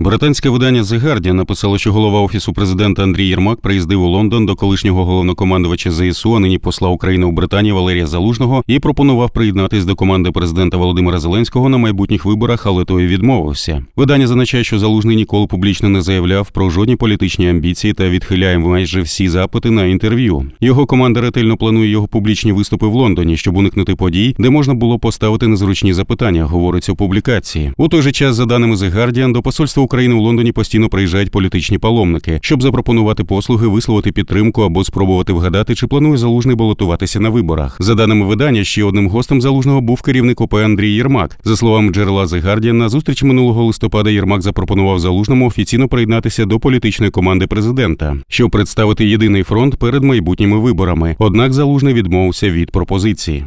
Британське видання The Guardian написало, що голова офісу президента Андрій Єрмак приїздив у Лондон до колишнього головнокомандувача ЗСУ, а нині посла України у Британії Валерія Залужного, і пропонував приєднатись до команди президента Володимира Зеленського на майбутніх виборах, але той відмовився. Видання зазначає, що залужний ніколи публічно не заявляв про жодні політичні амбіції та відхиляє майже всі запити на інтерв'ю. Його команда ретельно планує його публічні виступи в Лондоні, щоб уникнути подій, де можна було поставити незручні запитання, говориться у публікації. У той же час, за даними The Guardian, до посольства України у Лондоні постійно приїжджають політичні паломники, щоб запропонувати послуги, висловити підтримку або спробувати вгадати, чи планує залужний балотуватися на виборах. За даними видання, ще одним гостем залужного був керівник ОП Андрій Єрмак. За словами джерела The Guardian, на зустрічі минулого листопада Єрмак запропонував залужному офіційно приєднатися до політичної команди президента, щоб представити єдиний фронт перед майбутніми виборами. Однак залужний відмовився від пропозиції.